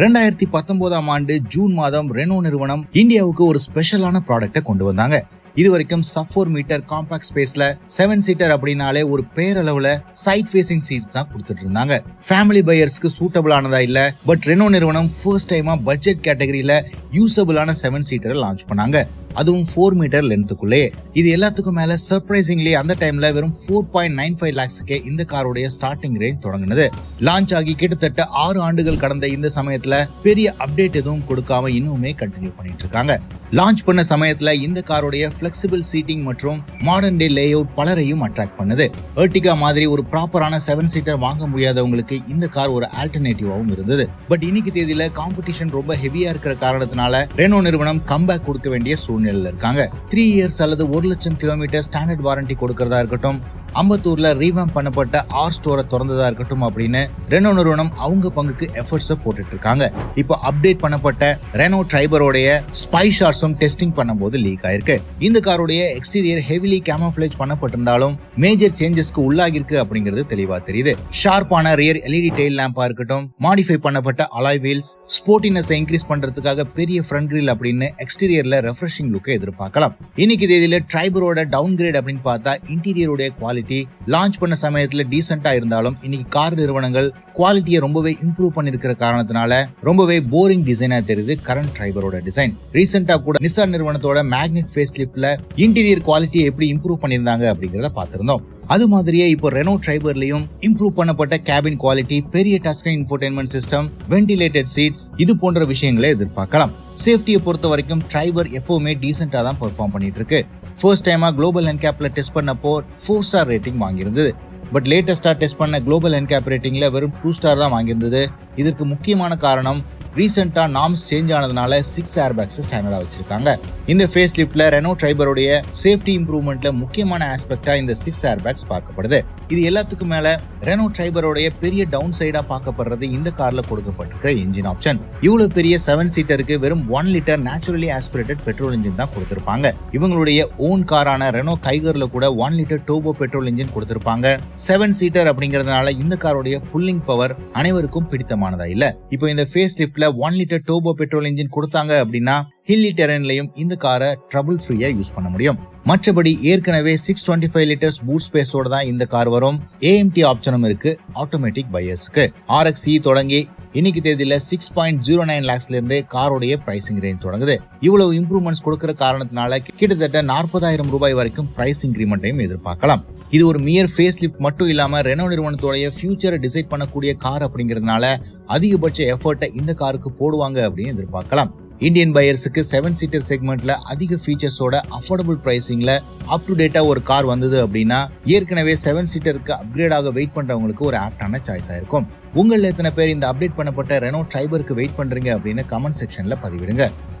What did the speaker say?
ரெண்டாயிரத்தி பத்தொன்பதாம் ஆண்டு ஜூன் மாதம் ரெனோ நிறுவனம் இந்தியாவுக்கு ஒரு ஸ்பெஷலான ப்ராடக்ட்டை கொண்டு வந்தாங்க. இது வரைக்கும் சப் ஃபோர் மீட்டர் காம்பாக்ட் ஸ்பேஸ்ல செவன் சீட்டர் அப்படின்னாலே ஒரு பேரளவுல சைட் ஃபேசிங் சீட்ஸ் தான் கொடுத்துட்டு இருந்தாங்க. ஃபேமிலி பையர்ஸ்க்கு சூட்டபிளானதா இல்ல பட் ரெனோ நிறுவனம் ஃபர்ஸ்ட் டைமா பட்ஜெட் கேட்டகரியில யூசபிளான செவன் சீட்டரை லான்ச் பண்ணாங்க. அதுவும் ஃபோர் மீட்டர் லென்த்துக்குள்ளே இது எல்லாத்துக்கும் மேல சர்ப்ரைசிங்லி அந்த டைம்ல வெறும் ஃபோர் பாயிண்ட் நைன் ஃபைவ் லேக்ஸுக்கே இந்த காருடைய ஸ்டார்டிங் ரேஞ்ச் தொடங்குனது. லான்ச் ஆகி கிட்டத்தட்ட ஆறு ஆண்டுகள் கடந்த இந்த சமயத்துல பெரிய அப்டேட் எதுவும் கொடுக்காம இன்னுமே கண்டினியூ பண்ணிட்டு இருக்காங்க. லான்ச் பண்ண சமயத்துல இந்த காருடைய பிளெக்சிபிள் சீட்டிங் மற்றும் மாடர்ன் டே லே அவுட் பலரையும் அட்ராக்ட் பண்ணுது. எர்டிகா மாதிரி ஒரு ப்ராப்பரான செவன் சீட்டர் வாங்க முடியாதவங்களுக்கு இந்த கார் ஒரு ஆல்டர்னேட்டிவாகவும் இருந்தது. பட் இன்னைக்கு தேதியில காம்படிஷன் ரொம்ப ஹெவியா இருக்கிற காரணத்தினால ரெனோ நிறுவனம் கம்பேக் கொடுக்க வேண்டிய சூழ்நிலை. சூழ்நிலையில் இருக்காங்க. த்ரீ இயர்ஸ் அல்லது ஒரு லட்சம் கிலோமீட்டர் ஸ்டாண்டர்ட் வாரண்டி கொடுக்கறதா இருக்கட்டும் அம்பத்தூர்ல ரீவேம் பண்ணப்பட்ட ஆர் ஸ்டோரை திறந்ததா இருக்கட்டும் அப்படின்னு ரெனோ நிறுவனம் அவங்க பங்குக்கு எஃபர்ட்ஸை போட்டுட்டு இருக்காங்க. இப்போ அப்டேட் பண்ணப்பட்ட ரெனோ டிரைபரோடைய ஸ்பை ஷார்ட்ஸும் டெஸ்டிங் பண்ணும்போது லீக் ஆயிருக்கு. இந்த காரோடைய எக்ஸ்டீரியர் ஹெவிலி கேமோஃபிளேஜ் பண்ணப்பட்டிருந்தாலும் மேஜர் சேஞ்சஸ்க்கு உள்ளாகிருக்கு அப்படிங்கிறது தெளிவா தெரியுது. ஷார்ப்பான ரியர் எல்இடி டெயில் லேம்பா இருக்கட்டும் மாடிஃபை பண்ணப்பட்ட அலாய் வீல்ஸ் ஸ்போர்ட்டினஸ் இன்க்ரீஸ் பண்றதுக்காக பெரிய ஃப்ரண்ட் கிரில் அப்படின்னு எக்ஸ்டீரியர்ல ரெஃப்ரெஷிங் லுக்கை எதிர்பார்க்கலாம். இன்னைக்கு தேதியில டிரைபரோட டவுன் கிரேட் அப்படின்னு பார்த்தா இன்டீரியருடைய குவாலிட்டி லான்ச் பண்ண சமயத்துல டீசென்டா இருந்தாலும் இன்னைக்கு கார் நிறுவனங்கள் குவாலிட்டியை ரொம்பவே இம்ப்ரூவ் பண்ணிருக்கிற காரணத்தினால ரொம்பவே போரிங் டிசைனா தெரியுது கரண்ட் டிரைவரோட டிசைன் ரீசெண்டா கூட நிசான் நிறுவனத்தோட மேக்னெட் ஃபேஸ் லிப்ட்ல இன்டீரியர் குவாலிட்டியை எப்படி இம்ப்ரூவ் பண்ணியிருந்தாங்க அப்படிங்கறத பார்த்துருந்தோம். அது மாதிரியே இப்போ ரெனோ டிரைவர்லயும் இம்ப்ரூவ் பண்ணப்பட்ட கேபின் குவாலிட்டி பெரிய touchscreen infotainment system ventilated seats இது போன்ற விஷயங்களை எதிர்பார்க்கலாம். சேஃப்டியை பொறுத்த வரைக்கும் டிரைவர் எப்பவுமே டீசெண்டாக தான் பெர்ஃபார்ம் பண்ணிட்டு இருக்கு. ஃபர்ஸ்ட் டைமாக குளோபல் என்கேப்ல டெஸ்ட் பண்ணப்போ ஃபோர் ஸ்டார் ரேட்டிங் வாங்கியிருந்தது. பட் லேட்டஸ்ட்டாக டெஸ்ட் பண்ண குளோபல் என்கேப் ரேட்டிங்கில் வெறும் டூ ஸ்டார் தான் வாங்கியிருந்தது. இதற்கு முக்கியமான காரணம் ரீசெண்டாக நாம்ஸ் சேஞ்ச் ஆனதுனால சிக்ஸ் ஏர் பேக்ஸ் ஸ்டாண்டர்டாக வச்சிருக்காங்க. இந்த ஃபேஸ் லிப்ட்ல ரெனோ டிரைபருடைய சேஃப்டி இம்ப்ரூவ்மெண்ட்ல முக்கியமான ஆஸ்பெக்டா இந்த சிக்ஸ் ஏர் பேக்ஸ் பார்க்கப்படுது. இது எல்லாத்துக்கும் மேல ரெனோ டிரைபருடைய பெரிய டவுன் சைடா பார்க்கப்படுறது இந்த கார்ல கொடுக்கப்பட்டிருக்கிற இன்ஜின் ஆப்ஷன் இவ்வளவு பெரிய செவன் சீட்டருக்கு வெறும் one litre naturally aspirated petrol engine தான் கொடுத்திருப்பாங்க. இவங்களுடைய ஓன் காரான ரெனோ கைகர்ல கூட one litre turbo petrol engine கொடுத்திருப்பாங்க. செவன் சீட்டர் அப்படிங்கறதுனால இந்த காரோடைய புல்லிங் பவர் அனைவருக்கும் பிடித்தமானதா இல்ல. இப்போ இந்த face லிப்ட்ல one litre turbo petrol engine கொடுத்தாங்க அப்படின்னா ஹில்லி டெரன்லயும் இந்த காரை ட்ரபுள் ஃப்ரீயா யூஸ் பண்ண முடியும். மற்றபடி ஏற்கனவே six twenty five litres boot ஸ்பேஸோட தான் இந்த கார் வரும். ஏஎம்டி ஆப்ஷனும் இருக்கு. ஆட்டோமேட்டிக் பையர்ஸ்க்கு ஆர்எக்ஸி தொடங்கி இன்னைக்கு தேதியில சிக்ஸ் பாயிண்ட் ஜீரோ நைன் லேக்ஸ்ல இருந்து காரோடைய பிரைசிங் ரேஞ்ச் தொடங்குது. இவ்வளவு இம்ப்ரூவ்மெண்ட்ஸ் கொடுக்கிற காரணத்தினால கிட்டத்தட்ட நாற்பதாயிரம் ரூபாய் வரைக்கும் பிரைஸ் இன்க்ரிமெண்ட்டையும் எதிர்பார்க்கலாம். இது ஒரு மியர் ஃபேஸ் லிஃப்ட் மட்டும் இல்லாம ரெனோ நிறுவனத்தோடைய ஃபியூச்சரை டிசைட் பண்ணக்கூடிய கார் அப்படிங்கிறதுனால அதிகபட்ச எஃபர்ட்டை இந்த காருக்கு போடுவாங்க அப்படின்னு எதிர்பார்க்கலாம். இந்தியன் பையர்ஸுக்கு செவன் சீட்டர் செக்மெண்ட்ல அதிக ஃபீச்சர்ஸோட அஃபோர்டபுள் பிரைசிங்ல அப் டு டேட்டா ஒரு கார் வந்தது அப்படின்னா ஏற்கனவே செவன் சீட்டருக்கு அப்கிரேட் ஆக வெயிட் பண்றவங்களுக்கு ஒரு ஆப்டான சாய்ஸா இருக்கும் உங்களில் எத்தனை பேர் இந்த அப்டேட் பண்ணப்பட்ட ரெனோ டிரைபருக்கு வெயிட் பண்றீங்க அப்படின்னு கமெண்ட் செக்ஷன்ல பதிவிடுங்க.